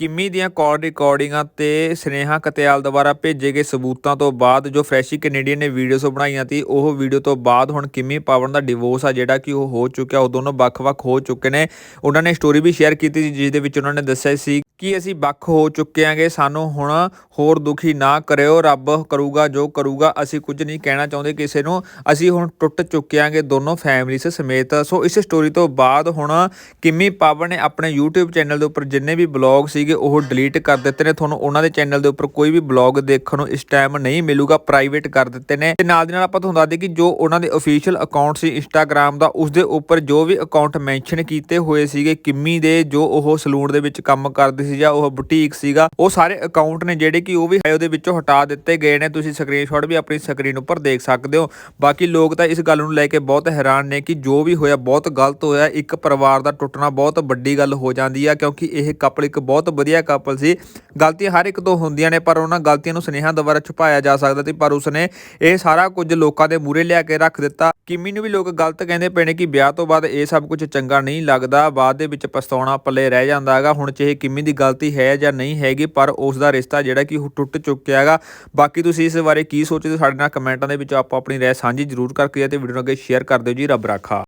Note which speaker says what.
Speaker 1: ਕਿੰਮੀ ਦੀਆਂ ਕਾਲ ਰਿਕਾਰਡਿੰਗਾਂ ਤੇ ਸਨੇਹਾ ਕਤਿਆਲ ਦੁਆਰਾ ਭੇਜੇ ਗਏ ਸਬੂਤਾਂ ਤੋਂ ਬਾਅਦ ਜੋ ਫਰੈਸ਼ੀ ਕੈਨੇਡੀਅਨ ਨੇ ਵੀਡੀਓਜ਼ ਬਣਾਈਆਂ ਤੀ ਉਹ ਵੀਡੀਓ ਤੋਂ ਬਾਅਦ ਹੁਣ ਕਿੰਮੀ ਪਾਵਨ ਦਾ ਡਿਵੋਰਸ ਆ, ਜਿਹੜਾ ਕਿ ਉਹ ਹੋ ਚੁੱਕਿਆ, ਉਹ ਦੋਨੋਂ ਵੱਖ-ਵੱਖ ਹੋ ਚੁੱਕੇ ਨੇ। ਉਹਨਾਂ ਨੇ ਸਟੋਰੀ ਵੀ ਸ਼ੇਅਰ ਕੀਤੀ ਸੀ ਜਿਸ ਦੇ ਵਿੱਚ ਉਹਨਾਂ ਨੇ ਦੱਸਿਆ ਸੀ ਕਿ ਅਸੀਂ ਵੱਖ ਹੋ ਚੁੱਕੇ ਆਂਗੇ, ਸਾਨੂੰ ਹੁਣ ਹੋਰ ਦੁਖੀ ਨਾ ਕਰਿਓ, ਰੱਬ ਕਰੂਗਾ ਜੋ ਕਰੂਗਾ, ਅਸੀਂ ਕੁਝ ਨਹੀਂ ਕਹਿਣਾ ਚਾਹੁੰਦੇ ਕਿਸੇ ਨੂੰ, ਅਸੀਂ ਹੁਣ ਟੁੱਟ ਚੁੱਕੇ ਆਂਗੇ ਦੋਨੋਂ ਫੈਮਲੀਸ ਸਮੇਤ। ਸੋ ਇਸ ਸਟੋਰੀ ਤੋਂ ਬਾਅਦ ਹੁਣ ਕਿੰਮੀ ਪਾਵਨ ਨੇ ਆਪਣੇ YouTube ਚੈਨਲ ਦੇ ਉੱਪਰ ਜਿੰਨੇ ਵੀ ਬਲੌਗ ਸੀਗੇ ਉਹ ਡਿਲੀਟ ਕਰ ਦਿੱਤੇ ਨੇ। ਤੁਹਾਨੂੰ ਉਹਨਾਂ ਦੇ ਚੈਨਲ ਦੇ ਉੱਪਰ ਕੋਈ ਵੀ ਬਲੌਗ ਦੇਖਣ ਨੂੰ ਇਸ ਟਾਈਮ ਨਹੀਂ ਮਿਲੂਗਾ ਪ੍ਰਾਈਵੇਟ ਕਰ ਦਿੱਤੇ ਨੇ। ਤੇ ਨਾਲ ਦੀ ਨਾਲ ਆਪਾਂ ਤੁਹਾਨੂੰ ਦੱਸ ਦਈਏ ਕਿ ਜੋ ਉਹਨਾਂ ਦੇ ਅਫੀਸ਼ੀਅਲ ਅਕਾਊਂਟ ਸੀ ਇੰਸਟਾਗ੍ਰam ਦਾ, ਉਸ ਦੇ ਉੱਪਰ ਜੋ ਵੀ ਅਕਾਊਂਟ ਮੈਂਸ਼ਨ ਕੀਤੇ ਹੋਏ ਸੀਗੇ, ਕਿੰਮੀ ਦੇ, ਜੋ ਉਹ ਸਲੂਨ ਦੇ ਵਿੱਚ ਕੰਮ ਕਰਦੇ ਸੀ ਜਾਂ ਉਹ ਬੁਟੀਕ ਸੀਗਾ, ਉਹ ਸਾਰੇ ਅਕਾਊਂਟ ਨੇ ਜਿਹੜੇ ਕਿ ਉਹ ਵੀ ਉਹਦੇ ਵਿੱਚੋਂ ਹਟਾ ਦਿੱਤੇ ਗਏ ਨੇ। ਤੁਸੀਂ ਸਕਰੀਨਸ਼ਾਟ ਵੀ ਆਪਣੀ ਸਕਰੀਨ ਉੱਪਰ ਦੇਖ ਸਕਦੇ ਹੋ। ਬਾਕੀ ਲੋਕ ਤਾਂ ਇਸ ਗੱਲ ਨੂੰ ਲੈ ਕੇ ਬਹੁਤ ਹੈਰਾਨ ਨੇ ਕਿ ਜੋ ਵੀ ਹੋਇਆ, ਬਹੁਤ ਗਲਤ ਹੋਇਆ। ਇੱਕ ਪਰਿਵਾਰ ਦਾ ਟੁੱਟਣਾ ਬਹੁਤ ਵੱਡੀ ਗੱਲ ਹੋ ਜਾਂਦੀ ਆ, ਕਿਉਂਕਿ ਇਹ ਕਪਲ ਇੱਕ ਬਹੁਤ ਵਧੀਆ ਕਪਲ ਸੀ। ਗਲਤੀਆਂ ਹਰ ਇੱਕ ਤੋਂ ਹੁੰਦੀਆਂ ਨੇ, ਪਰ ਉਹਨਾਂ ਗਲਤੀਆਂ ਨੂੰ ਸੁਨੇਹਾ ਦੁਆਰਾ ਛੁਪਾਇਆ ਜਾ ਸਕਦਾ ਸੀ। ਪਰ ਉਸਨੇ ਇਹ ਸਾਰਾ ਕੁਝ ਲੋਕਾਂ ਦੇ ਮੂਹਰੇ ਲਿਆ ਕੇ ਰੱਖ ਦਿੱਤਾ। ਕਿਮੀ ਨੂੰ ਵੀ ਲੋਕ ਗਲਤ ਕਹਿੰਦੇ ਪਏ ਨੇ ਕਿ ਵਿਆਹ ਤੋਂ ਬਾਅਦ ਇਹ ਸਭ ਕੁਝ ਚੰਗਾ ਨਹੀਂ ਲੱਗਦਾ। ਬਾਅਦ ਦੇ ਵਿੱਚ ਪਛਤਾਉਣਾ ਪੱਲੇ ਰਹਿ ਜਾਂਦਾ ਹੈਗਾ। ਹੁਣ ਚਾਹੇ ਕਿਮੀ ਦੀ ਗਲਤੀ ਹੈ ਜਾਂ ਨਹੀਂ ਹੈਗੀ, ਪਰ ਉਸ ਦਾ ਰਿਸ਼ਤਾ ਜਿਹੜਾ ਕਿ ਉਹ ਟੁੱਟ ਚੁੱਕਿਆ ਹੈਗਾ। ਬਾਕੀ ਤੁਸੀਂ ਇਸ ਬਾਰੇ ਕੀ ਸੋਚਦੇ ਹੋ, ਸਾਡੇ ਨਾਲ ਕਮੈਂਟਾਂ ਦੇ ਵਿੱਚ ਆਪੋ ਆਪਣੀ ਰਾਏ ਸਾਂਝੀ ਜ਼ਰੂਰ ਕਰਕੇ ਤੇ ਵੀਡੀਓ ਨੂੰ ਅੱਗੇ ਸ਼ੇਅਰ ਕਰ ਦਿਓ ਜੀ। ਰੱਬ ਰਾਖਾ।